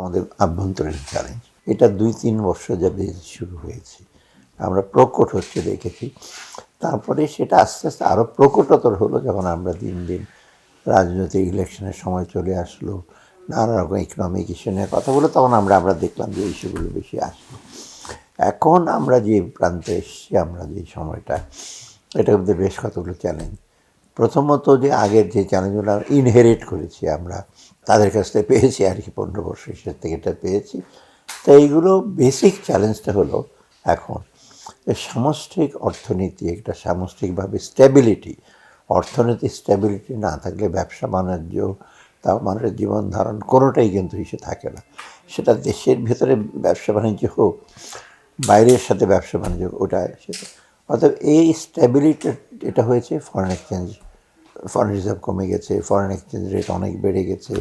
আমাদের আভ্যন্তরীণ চ্যালেঞ্জ এটা দুই তিন বছর যাবে শুরু হয়েছে। আমরা প্রকট হচ্ছে দেখেছি। তারপরে সেটা আস্তে আস্তে আরও প্রকটতর হলো যখন আমরা দিন দিন রাজনৈতিক ইলেকশনের সময় চলে আসলো, নানা রকম ইকোনমিক ইস্যু নিয়ে কথা বলে, তখন আমরা আমরা দেখলাম যে ইস্যুগুলো বেশি আসলো। এখন আমরা যে প্রান্তে এসেছি, আমরা যে সময়টা এটার মধ্যে বেশ কতগুলো চ্যালেঞ্জ প্রথমত যে আগের যে চ্যালেঞ্জগুলো ইনহেরিট করেছি আমরা তাদের কাছ থেকে পেয়েছি, আর কি পনেরো বছর শেষ থেকে এটা পেয়েছি। তো এইগুলো বেসিক চ্যালেঞ্জটা হলো এখন সামষ্টিক অর্থনীতি, একটা সামষ্টিকভাবে স্টেবিলিটি অর্থনীতি স্টেবিলিটি না থাকলে ব্যবসা, বাণিজ্য, তাও মানুষের জীবন ধারণ কোনোটাই কিন্তু ইসে থাকে না। সেটা দেশের ভেতরে ব্যবসা, বাণিজ্য হোক, বাইরের সাথে ব্যবসা, বাণিজ্য ওটা সেটা। অর্থাৎ এই স্টেবিলিটি এটা হয়েছে ফরেন এক্সচেঞ্জ ফরেন রিজার্ভ কমে গেছে ফরেন এক্সচেঞ্জ রেট অনেক বেড়ে গেছে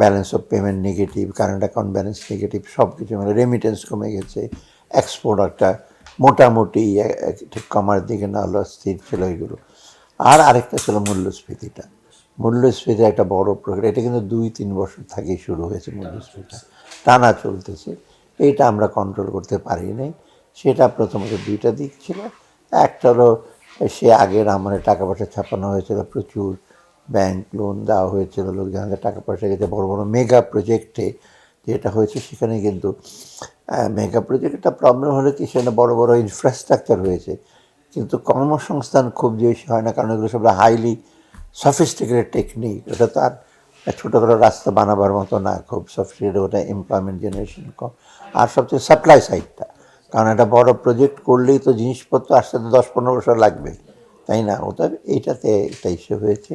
balance of payment negative current account balance negative সব কিছু মানে রেমিটেন্স কমে গেছে এক্সপোর্ট একটা মোটামুটি ঠিক কমার দিকে না হলো স্থির ছিল এগুলো। আর আরেকটা ছিল মূল্যস্ফীতিটা। মূল্যস্ফীতি একটা বড় প্রক্রিয়া, এটা কিন্তু দুই তিন বছর থেকেই শুরু হয়েছে মূল্যস্ফীতিটা টানা চলতেছে, এটা আমরা কন্ট্রোল করতে পারি নাই। সেটা প্রথমত দুইটা দিক ছিল। একটা হলো সে আগের আমলে টাকা পয়সা ছাপানো হয়েছিল প্রচুর। ব্যাংক লোন দেওয়া হয়েছিল লোকজনদের টাকা পয়সা গেছে, বড় বড় মেগা প্রজেক্টে যেটা হয়েছে সেখানে কিন্তু মেগা প্রজেক্টটা প্রবলেম হলে কি, সেখানে বড় বড় ইনফ্রাস্ট্রাকচার হয়েছে। কিন্তু কর্মসংস্থান খুব যে বেশি হয় না, কারণ এগুলো সব হাইলি সফিস্টিকেটেড টেকনিক ওটা তো আর ছোটোখাটো রাস্তা বানাবার মতো না, খুব সফিস্টিকেটেড ওটা এমপ্লয়মেন্ট জেনারেশন কম। আর সবচেয়ে সাপ্লাই সাইডটা কারণ একটা বড় প্রজেক্ট করলেই তো জিনিসপত্র আসতে তো দশ পনেরো বছর লাগবে, তাই না? ওটা এইটাতে একটা ইস্যু হয়েছে।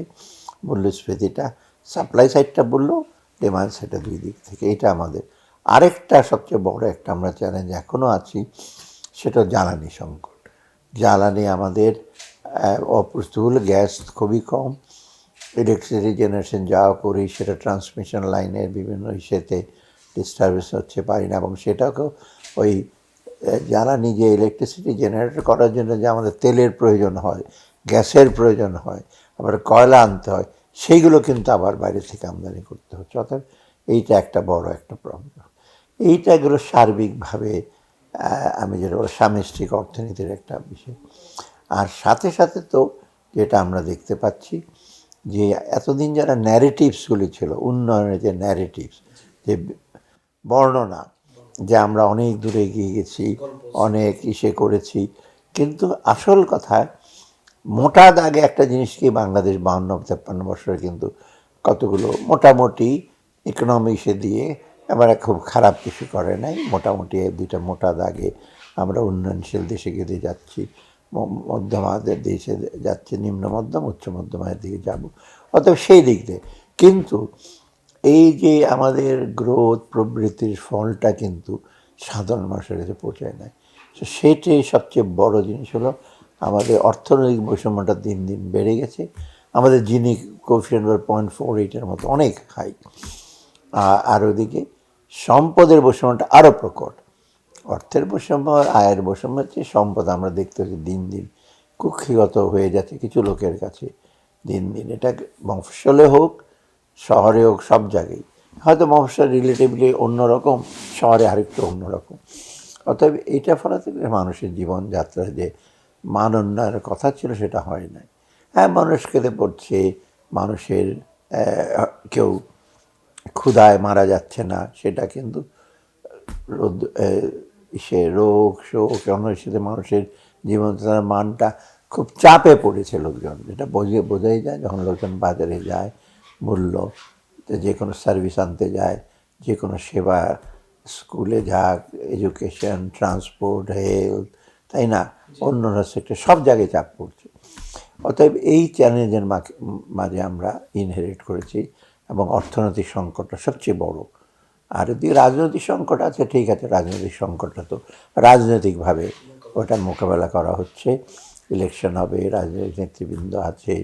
মূল্যস্ফীতিটা সাপ্লাই সাইডটা বলল ডিমান্ড সাইডটা দুই দিক থেকে, এটা আমাদের। আরেকটা সবচেয়ে বড় একটা আমরা চ্যালেঞ্জ এখনও আছি, সেটা জ্বালানি সংকট। জ্বালানি আমাদের অপ্রস্তুল গ্যাস খুবই কম ইলেকট্রিসিটি জেনারেশন যা করি সেটা ট্রান্সমিশন লাইনের বিভিন্ন ইসেতে ডিস্টারবেন্স হচ্ছে, পারি না, এবং সেটাকেও ওই আহ, জ্বালানি যে ইলেকট্রিসিটি জেনারেট করার জন্য যে আমাদের তেলের প্রয়োজন হয় গ্যাসের প্রয়োজন হয় আবার কয়লা আনতে হয় সেইগুলো কিন্তু আবার বাইরে থেকে আমদানি করতে হচ্ছে। অর্থাৎ এইটা একটা বড় একটা প্রবলেম এইটা এগুলো সার্বিকভাবে আমি যেটা বলব সামষ্টিক অর্থনীতির একটা বিষয়। আর সাথে সাথে তো যেটা আমরা দেখতে পাচ্ছি যে এতদিন যারা ন্যারেটিভসগুলি ছিল উন্নয়নের যে ন্যারেটিভস যে বর্ণনা যে আমরা অনেক দূরে এগিয়ে গেছি, অনেক ইসে করেছি। কিন্তু আসল কথা, মোটা দাগে একটা জিনিসকে বাংলাদেশ বাহান্ন তেপ্পান্ন বছরে কিন্তু কতগুলো মোটামুটি ইকোনমিক্সে দিয়ে এবারে খুব খারাপ কিছু করে নাই। মোটামুটি দুইটা মোটা দাগে আমরা উন্নয়নশীল দেশে গেতে যাচ্ছি মধ্যম আয়ের দেশে যাচ্ছে, নিম্ন মধ্যম, উচ্চ মধ্যম আয়ের দিকে যাব। অতএব সেই দিক দিয়ে। কিন্তু এই যে আমাদের গ্রোথ প্রবৃত্তির ফলটা কিন্তু সাধারণ মানুষের কাছে পৌঁছায় নাই। তো সেটাই সবচেয়ে বড় জিনিস হলো আমাদের অর্থনৈতিক বৈষম্যটা দিন দিন বেড়ে গেছে। আমাদের যিনি কোফিয়েন্ট বা পয়েন্ট ফোর এইটের মতো অনেক হাই আর ওদিকে সম্পদের বৈষম্যটা আরও প্রকট। অর্থের বৈষম্য আর আয়ের বৈষম্য হচ্ছে সম্পদ। আমরা দেখতে পাচ্ছি দিন দিন কুক্ষিগত হয়ে যাচ্ছে কিছু লোকের কাছে। দিন দিন এটা বংশলে হোক শহরে হোক, সব জায়গায়। হয়তো মফস্বল রিলেটিভলি অন্যরকম, শহরে আরেকটু অন্যরকম। অতএব এটা ফলাতে মানুষের জীবনযাত্রা যে মান উন্নয়নের কথা ছিল সেটা হয় নাই। হ্যাঁ মানুষ খেতে পড়ছে, মানুষের কেউ ক্ষুধায় মারা যাচ্ছে না, সেটা কিন্তু রোদ সে রোগ, শোক অন্য সাথে মানুষের জীবনধারার মানটা খুব চাপে পড়েছে লোকজন। যেটা বোঝে, বোঝাই যায় যখন লোকজন বাজারে যায় মূল্য যে কোনো সার্ভিস আনতে যায় যে কোনো সেবা স্কুলে যাক এডুকেশন ট্রান্সপোর্ট হেলথ তাই না? অন্য সেক্টর সব জায়গায় চাপ পড়ছে। অতএব এই চ্যালেঞ্জের মাঝে আমরা ইনহেরিট করেছি এবং অর্থনৈতিক সংকটটা সবচেয়ে বড়। আর যদি রাজনৈতিক সংকট আছে ঠিক আছে রাজনৈতিক সংকটটা তো রাজনৈতিকভাবে ওটা মোকাবেলা করা হচ্ছে। ইলেকশন হবে রাজনৈতিক নেতৃবৃন্দ আছে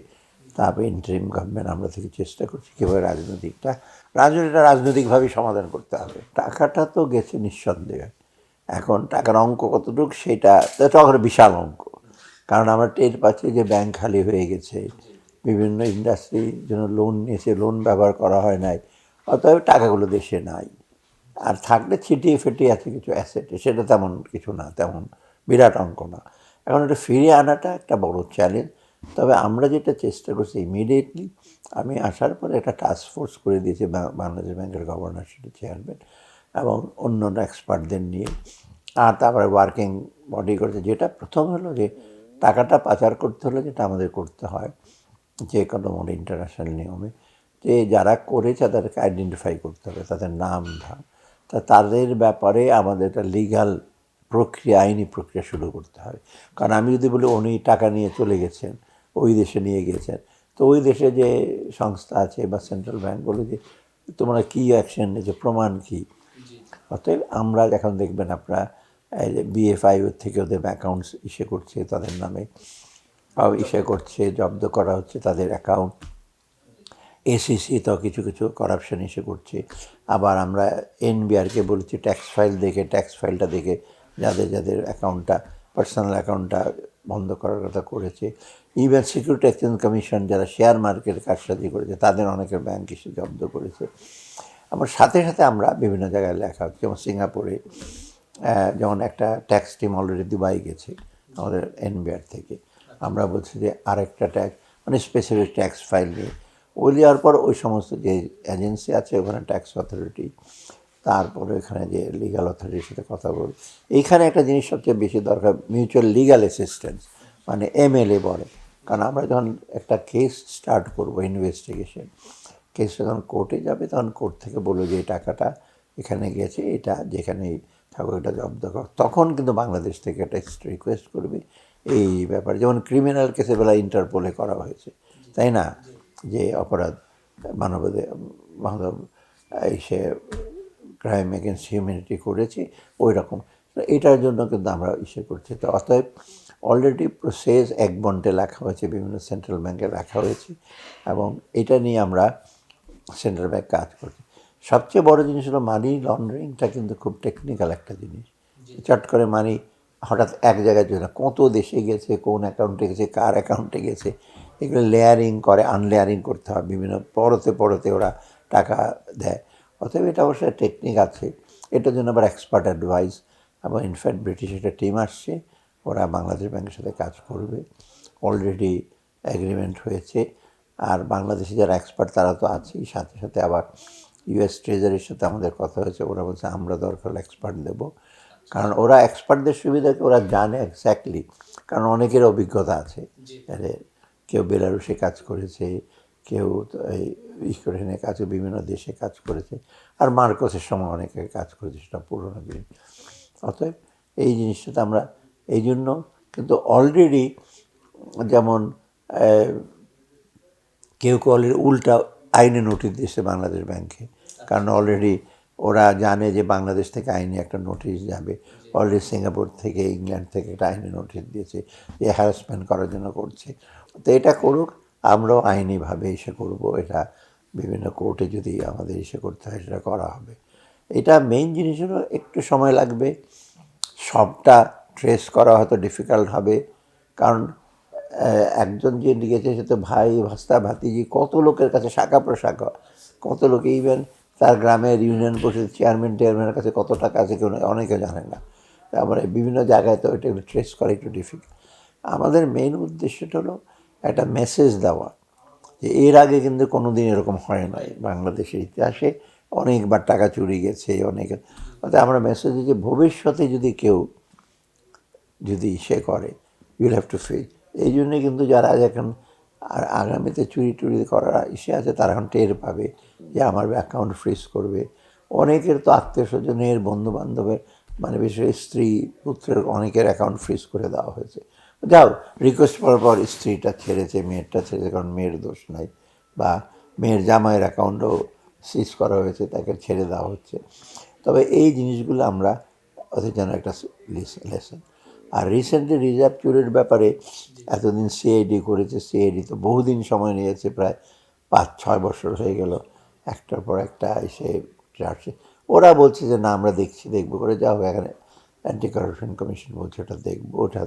তারপরে ইন্টারিম গভর্নমেন্ট আমরা থেকে চেষ্টা করছি কীভাবে রাজনৈতিকটা, রাজনীতিটা রাজনৈতিকভাবেই সমাধান করতে হবে। টাকাটা তো গেছে নিঃসন্দেহে। এখন টাকার অঙ্ক কতটুকু সেটা একটা বিশাল অঙ্ক। কারণ আমরা টের পাচ্ছি যে ব্যাংক খালি হয়ে গেছে। বিভিন্ন ইন্ডাস্ট্রির জন্য লোন নিয়েছে লোন ব্যবহার করা হয় নাই। অতএব টাকাগুলো দেশে নাই। আর থাকলে ছিটিয়ে ফেটিয়ে আছে কিছু অ্যাসেট সেটা তেমন কিছু না, তেমন বিরাট অঙ্ক না। এখন এটা ফিরিয়ে আনাটা একটা বড় চ্যালেঞ্জ তবে আমরা যেটা চেষ্টা করছি ইমিডিয়েটলি আমি আসার পরে একটা টাস্ক ফোর্স করে দিয়েছি বাংলাদেশ ব্যাংকের গভর্নর সেটা চেয়ারম্যান এবং অন্য এক্সপার্টদের নিয়ে। আর তারপরে ওয়ার্কিং বডি করেছে। যেটা প্রথম হলো যে টাকাটা পাচার করতে হলে যেটা আমাদের করতে হয়, যে কোনো মানে ইন্টারন্যাশনাল নিয়মে, যে যারা করেছে তাদেরকে আইডেন্টিফাই করতে হবে, তাদের নাম ধাম তা তাদের ব্যাপারে আমাদের একটা লিগাল প্রক্রিয়া, আইনি প্রক্রিয়া শুরু করতে হবে কারণ আমি যদি বলি উনি টাকা নিয়ে চলে গেছেন ওই দেশে নিয়ে গিয়েছেন। তো ওই দেশে যে সংস্থা আছে বা সেন্ট্রাল ব্যাংক বলে যে তোমরা কী অ্যাকশন নিয়েছে? প্রমাণ কী? অতএব আমরা এখন দেখবেন আপনারা বিএফআই থেকে ওদের অ্যাকাউন্টস ইসে করছে তাদের নামে। ইসে করছে জব্দ করা হচ্ছে তাদের অ্যাকাউন্ট এসিসি তো কিছু কিছু করাপশন এসে করছে। আবার আমরা এনবিআরকে বলেছি ট্যাক্স ফাইল দেখে ট্যাক্স ফাইলটা দেখে যাদের যাদের অ্যাকাউন্টটা পার্সোনাল অ্যাকাউন্টটা বন্ধ করার কথা করেছে। ইভেন সিকিউরিটি এক্সচেঞ্জ কমিশন যারা শেয়ার মার্কেট কারসাজি করেছে, তাদের অনেকের ব্যাংক এসে জব্দ করেছে। আমার সাথে সাথে আমরা বিভিন্ন জায়গায় লেখা হচ্ছে, যেমন সিঙ্গাপুরে যেমন একটা ট্যাক্স টিম অলরেডি দুবাই গেছে, আমাদের এনবিআর থেকে। আমরা বলছি যে আরেকটা ট্যাক্স মানে স্পেসিফিক ট্যাক্স ফাইল নিয়ে। ওই পর ওই সমস্ত যে এজেন্সি আছে, ওখানে ট্যাক্স অথরিটি তারপরে এখানে যে লিগাল অথরিটির সাথে কথা বল এইখানে একটা জিনিস সবচেয়ে বেশি দরকার মিউচুয়াল লিগাল অ্যাসিস্ট্যান্স মানে এমএলএ বলে। কারণ আমরা যখন একটা কেস স্টার্ট করব ইনভেস্টিগেশন কেস যখন কোর্টে যাবে, তখন কোর্ট থেকে বলবে যে এই টাকাটা এখানে গেছে, এটা যেখানেই থাকো এটা জব্দ কর। তখন কিন্তু বাংলাদেশ থেকে একটা রিকোয়েস্ট করবে। এই ব্যাপারে, যেমন ক্রিমিনাল কেসে বেলা ইন্টারপোলে করা হয়েছে, তাই না? যে অপরাধ মানবাধি মানব সে ক্রাইম এগেনস্ট হিউম্যানিটি করেছি ওই রকম এটার জন্য কিন্তু আমরা ইসে করছি। তো অতএব অলরেডি প্রসেস এক বন্টে লেখা হয়েছে বিভিন্ন সেন্ট্রাল ব্যাংকে রাখা হয়েছে এবং এটা নিয়ে আমরা সেন্ট্রাল ব্যাংক কাজ করছি। সবচেয়ে বড় জিনিস হলো মানি লন্ডারিংটা কিন্তু খুব টেকনিক্যাল একটা জিনিস। চট করে মানি হঠাৎ এক জায়গায় জন্য কত দেশে গেছে কোন অ্যাকাউন্টে গেছে কার অ্যাকাউন্টে গেছে এগুলো লেয়ারিং করে আনলেয়ারিং করতে হয়। বিভিন্ন পরতে পরতে ওরা টাকা দেয়। অতএব এটা অবশ্যই টেকনিক আছে। এটার জন্য আবার এক্সপার্ট অ্যাডভাইস এবং ইনফ্যাক্ট ব্রিটিশ একটা টিম আসছে ওরা বাংলাদেশ ব্যাংকের সাথে কাজ করবে। অলরেডি অ্যাগ্রিমেন্ট হয়েছে। আর বাংলাদেশে যারা এক্সপার্ট তারা তো আছেই। সাথে সাথে আবার ইউএস ট্রেজারির সাথে আমাদের কথা হয়েছে। ওরা বলছে আমরা দরকার এক্সপার্ট দেবো। কারণ ওরা এক্সপার্টদের সুবিধাকে ওরা জানে এক্স্যাক্টলি কারণ অনেকের অভিজ্ঞতা আছে। কেউ বেলারুসে কাজ করেছে কেউ তো ইউক্রেনে কাজ, বিভিন্ন দেশে কাজ করেছে। আর মার্কসের সময় অনেকে কাজ করেছে, সেটা পুরোনো দিন। অতএব এই জিনিসটাতে আমরা এই জন্য কিন্তু অলরেডি যেমন কেউ কেউ অলরেডি উল্টা আইনে নোটিশ দিয়েছে বাংলাদেশ ব্যাংকে। কারণ অলরেডি ওরা জানে যে বাংলাদেশ থেকে আইনে একটা নোটিশ যাবে। অলরেডি সিঙ্গাপুর থেকে, ইংল্যান্ড থেকে একটা আইনে নোটিশ দিয়েছে যে হ্যারাসমেন্ট করার জন্য করছে। তো এটা করুক আমরাও আইনিভাবে এসে করব, এটা বিভিন্ন কোর্টে যদি আমাদের এসে করতে হয়, সেটা করা হবে। এটা মেইন জিনিস হলো একটু সময় লাগবে, সবটা ট্রেস করা হয়তো ডিফিকাল্ট হবে, কারণ একজন যে লিখেছে সে তো ভাই, ভাস্তা, ভাতিজি, কত লোকের কাছে শাখা প্রশাখা, কত লোকে ইভেন তার গ্রামের ইউনিয়ন পরিষদের চেয়ারম্যান টেয়ারম্যানের কাছে কত টাকা আছে কেউ অনেকে জানে না। তারপরে বিভিন্ন জায়গায় তো এটা ট্রেস করা একটু ডিফিকাল্ট আমাদের মেইন উদ্দেশ্যটা হলো একটা মেসেজ দেওয়া যে, এর আগে কিন্তু কোনো দিন এরকম হয় নাই। বাংলাদেশের ইতিহাসে অনেকবার টাকা চুরি গেছে, অনেক। অর্থাৎ আমরা মেসেজ যে, ভবিষ্যতে যদি কেউ যদি সে করে ইউল হ্যাভ টু ফেস এই জন্যে কিন্তু যারা আজ এখন আর আগামীতে চুরি টুরি করার ইসে আছে, তারা এখন টের পাবে যে, আমার অ্যাকাউন্ট ফ্রিজ করবে। অনেকের তো আত্মীয় স্বজনের বন্ধু বান্ধবের মানে বিশেষ স্ত্রী পুত্রের অনেকের অ্যাকাউন্ট ফ্রিজ করে দেওয়া হয়েছে। যাও রিকোয়েস্ট করার পর স্ত্রীটা ছেড়েছে মেয়েরটা ছেড়েছে, কারণ মেয়ের দোষ নাই, বা মেয়ের জামাইয়ের অ্যাকাউন্টও সিজ করা হয়েছে, তাকে ছেড়ে দেওয়া হচ্ছে। তবে এই জিনিসগুলো আমরা ওদের যেন একটা লেসন আর রিসেন্টলি রিজার্ভ চুরির ব্যাপারে এতদিন সিআইডি করেছে সিআইডি তো বহুদিন সময় নিয়েছে, প্রায় পাঁচ, ছয় বছর হয়ে গেল, একটার পর একটা এসে চার্জে ওরা বলছে যে, না, আমরা দেখছি, দেখব করে, যা হোক এখানে অ্যান্টি কারাপশন কমিশন বলছে, ওটা দেখব, ওটা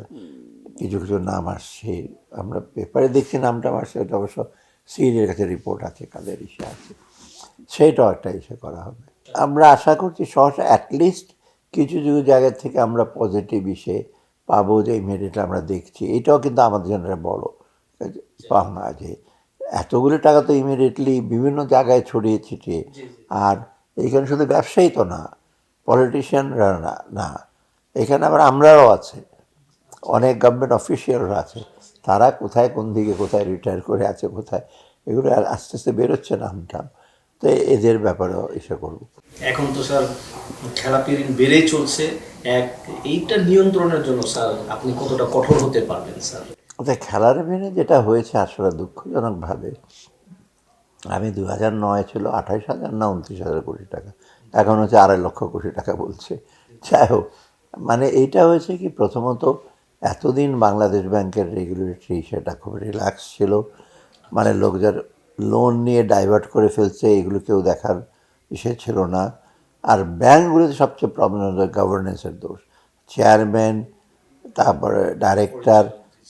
কিছু কিছু নাম আসছে। আমরা পেপারে দেখছি নামটা আসছে ওটা অবশ্য সিআইডির কাছে রিপোর্ট আছে কাদের ইসে আছে। সেইটাও একটা ইসে করা হবে। আমরা আশা করছি সহসা অ্যাটলিস্ট কিছু কিছু জায়গা থেকে আমরা পজিটিভ ইসে পাবো যে ইমিডিয়েটলি আমরা দেখছি। এটাও কিন্তু আমাদের জন্য বড় পাওনা যে এতগুলো টাকা তো ইমিডিয়েটলি বিভিন্ন জায়গায় ছড়িয়ে ছিটিয়ে। আর এখানে শুধু ব্যবসায়ী তো না পলিটিশিয়ানরা না না। এখানে আবার আমরাও আছে। অনেক গভর্নমেন্ট অফিসিয়ালরা আছে। তারা কোথায় কোন দিকে কোথায় রিটায়ার করে আছে কোথায় এগুলো আর আস্তে আস্তে বেরোচ্ছে নামটাম তো এদের ব্যাপারেও এসে করব। এখন তো স্যার খেলাপি ঋণ বেড়েই চলছে। এক এইটা নিয়ন্ত্রণের জন্য স্যার আপনি কতটা কঠোর হতে পারবেন স্যার? ওদের খেলার মেনে যেটা হয়েছে আসলে দুঃখজনকভাবে আমি দু হাজার নয় ছিল আঠাইশ হাজার না উনত্রিশ হাজার কোটি টাকা। এখন হচ্ছে আড়াই লক্ষ কোটি টাকা বলছে। যাই হোক মানে এইটা হয়েছে কি প্রথমত এতদিন বাংলাদেশ ব্যাংকের রেগুলেটরি সেটা খুব রিল্যাক্স ছিল। মানে লোকদের লোন নিয়ে ডাইভার্ট করে ফেলছে, এগুলো কেউ দেখার ইসে ছিল না। আর ব্যাংকগুলোতে সবচেয়ে প্রবলেম হচ্ছে গভর্নেন্সের দোষ। চেয়ারম্যান তারপরে ডাইরেক্টর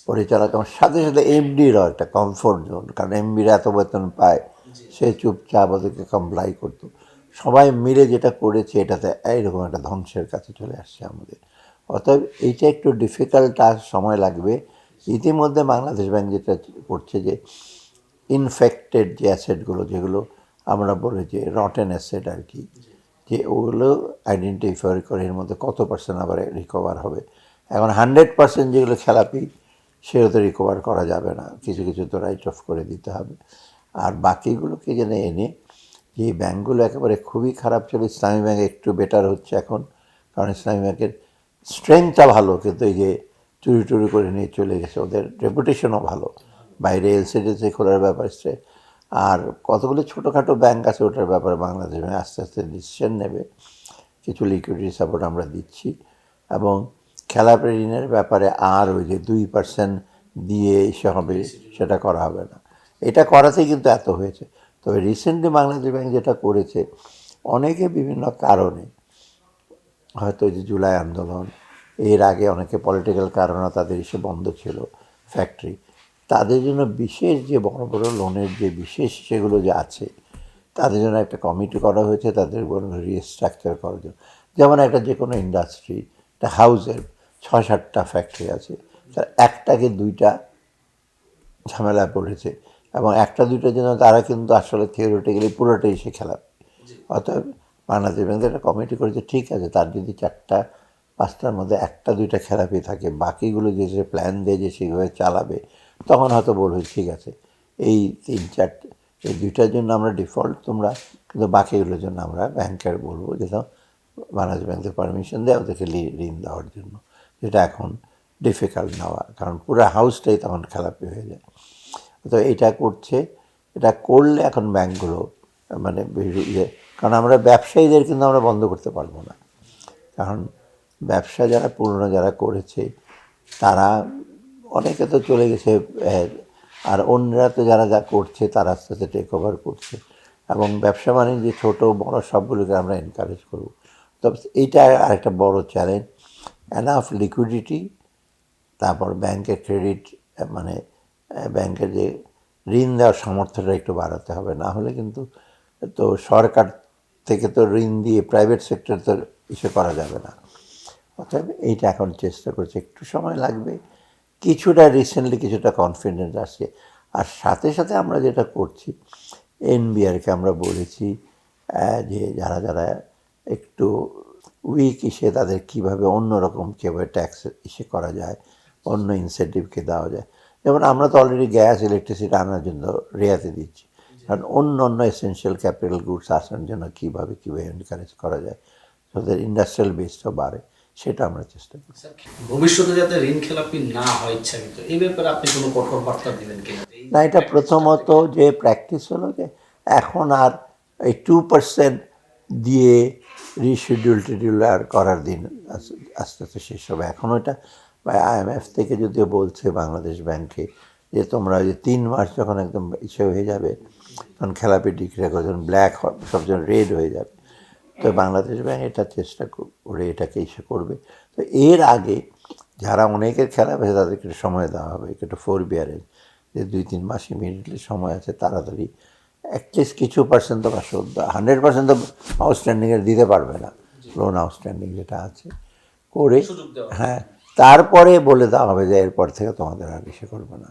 পরিচালক আমার সাথে সাথে এমডিরও একটা কমফোর্ট জোন কারণ এমডিরা এত বেতন পায়, সে চুপচাপ ওদেরকে কমপ্লাই করতো। সবাই মিলে যেটা করেছে, এটাতে এইরকম একটা ধ্বংসের কাছে চলে আসছে আমাদের। অতএব এইটা একটু ডিফিকাল্ট আর সময় লাগবে। ইতিমধ্যে বাংলাদেশ ব্যাংক যেটা করছে যে ইনফেক্টেড যে অ্যাসেটগুলো যেগুলো আমরা বলি যে রটেন অ্যাসেট আর কি, যে ওগুলো আইডেন্টিফাই করে এর মধ্যে কত পার্সেন্ট আবার রিকভার হবে। এখন হান্ড্রেড পার্সেন্ট যেগুলো খেলাপি, সেগুলো তো রিকভার করা যাবে না। কিছু কিছু তো রাইট অফ করে দিতে হবে। আর বাকিগুলোকে যেন এনে, যে ব্যাঙ্কগুলো একেবারে খুবই খারাপ ছিল ইসলামী ব্যাংক একটু বেটার হচ্ছে এখন, কারণ ইসলামী ব্যাংকের স্ট্রেংথটা ভালো, কিন্তু এই যে চুরি টুরি করে নিয়ে চলে গেছে, ওদের রেপুটেশনও ভালো। বাইরে এলসিডিসি খোলার ব্যাপার আছে, আর কতগুলো ছোটোখাটো ব্যাংক আছে ওটার ব্যাপারে বাংলাদেশ ব্যাংক আস্তে আস্তে ডিসিশন নেবে। কিছু লিকুইডিটি সাপোর্ট আমরা দিচ্ছি, এবং খেলা ঋণের ব্যাপারে আর ওই যে দুই পার্সেন্ট দিয়ে এসে হবে সেটা করা হবে না। এটা করাতেই কিন্তু এত হয়েছে। তবে রিসেন্টলি বাংলাদেশ ব্যাংক যেটা করেছে, অনেকে বিভিন্ন কারণে হয়তো যে জুলাই আন্দোলন, এর আগে অনেকে পলিটিক্যাল কারণে তাদের এসে বন্ধ ছিল ফ্যাক্টরি তাদের জন্য বিশেষ যে বড় বড় লোনের যে বিশেষ সেগুলো যে আছে, তাদের জন্য একটা কমিটি করা হয়েছে তাদের রিস্ট্রাকচার করার জন্য। যেমন একটা যে কোনো ইন্ডাস্ট্রি একটা হাউসের ছয় সাতটা ফ্যাক্টরি আছে, তার একটাকে দুইটা ঝামেলা পড়েছে এবং একটা দুইটার জন্য তারা কিন্তু আসলে থিওরিটিক্যালি পুরোটাই সে খেলাবে। অতএব বাংলাদেশ ব্যাংকের একটা কমিটি করেছে ঠিক আছে, তার যদি চারটা, পাঁচটার মধ্যে একটা, দুইটা খেলাপি থাকে, বাকিগুলো যে সে প্ল্যান দেয় যে সেভাবে চালাবে, তখন হয়তো বলবে ঠিক আছে। এই তিন চারটে এই দুইটার জন্য আমরা ডিফল্ট তোমরা কিন্তু বাকিগুলোর জন্য আমরা ব্যাংকের বলব যেটা বাংলাদেশ ব্যাংকের পারমিশন দেয় ওদেরকে ঋণ দেওয়ার জন্য। যেটা এখন ডিফিকাল্ট নেওয়া, কারণ পুরো হাউসটাই তখন খেলাপি হয়ে যায়। তো এটা করছে, এটা করলে এখন ব্যাংকগুলো মানে ইয়ে কারণ আমরা ব্যবসায়ীদের কিন্তু আমরা বন্ধ করতে পারব না। কারণ ব্যবসা যারা পুরনো যারা করেছে, তারা অনেকে তো চলে গেছে আর অন্যরা তো যারা যা করছে, তারা আস্তে আস্তে টেক ওভার করছে। এবং ব্যবসা বাণিজ্য ছোটো, বড় সবগুলোকে আমরা এনকারেজ করব। তবে এইটা আরেকটা বড় চ্যালেঞ্জ অ্যানাফ লিকুইডিটি তারপর ব্যাংকের ক্রেডিট মানে ব্যাংকের যে ঋণ দেওয়ার সামর্থ্যটা একটু বাড়াতে হবে। না হলে কিন্তু তো সরকার থেকে তো ঋণ দিয়ে প্রাইভেট সেক্টর তো ইসে করা যাবে না। অতএব এইটা এখন চেষ্টা করছে, একটু সময় লাগবে। কিছুটা রিসেন্টলি কিছুটা কনফিডেন্স আসছে। আর সাথে সাথে আমরা যেটা করছি এনবিআরকে আমরা বলেছি যে যারা যারা একটু উইক ইসে তাদের কীভাবে অন্যরকম কীভাবে ট্যাক্স ইসে করা যায়, অন্য ইনসেন্টিভকে দেওয়া যায়। যেমন আমরা তো অলরেডি গ্যাস ইলেকট্রিসিটি আনার জন্য রেয়াতে দিচ্ছি। কারণ অন্য অন্য এসেনশিয়াল ক্যাপিটাল গুডস আসার জন্য কীভাবে কীভাবে এনকারেজ করা যায় তাদের ইন্ডাস্ট্রিয়াল বেসটাও বাড়ে সেটা আমরা চেষ্টা করি। ভবিষ্যতে যাতে ঋণ খেলাপি না হয় ইচ্ছাকৃত এই ব্যাপারে আপনি কোনো কঠোর বার্তা দিবেন কিনা? না এটা প্রথমত যে প্র্যাকটিস হলো যে এখন আর এই টু পার্সেন্ট দিয়ে রিশিডিউল টিডিউল আর করার দিন আস- আস্তে আস্তে শেষ হবে। এখন ওটা আইএমএফ থেকে যদিও বলছে বাংলাদেশ ব্যাংকে যে তোমরা ওই যে তিন মাস যখন একদম ইসে হয়ে যাবে তখন খেলাপি ডিক্লেয়ার করে যখন ব্ল্যাক সব যখন রেড হয়ে যাবে। তো বাংলাদেশ ব্যাংক এটা চেষ্টা করে এটাকে ইসে করবে। তো এর আগে যারা অনেকের খেলা পেয়েছে তাদেরকে একটু সময় দেওয়া হবে একটু ফোর বিয়ারেজ যে দুই তিন মাস ইমিডিয়েটলি সময় আছে তাড়াতাড়ি অ্যাটলিস্ট কিছু পার্সেন্ট তো পাশে হান্ড্রেড পার্সেন্ট তো আউটস্ট্যান্ডিংয়ের দিতে পারবে না। লোন আউটস্ট্যান্ডিং যেটা আছে করে হ্যাঁ তারপরে বলে দেওয়া হবে যে এরপর থেকে তোমাদের আর ইসে করবে না।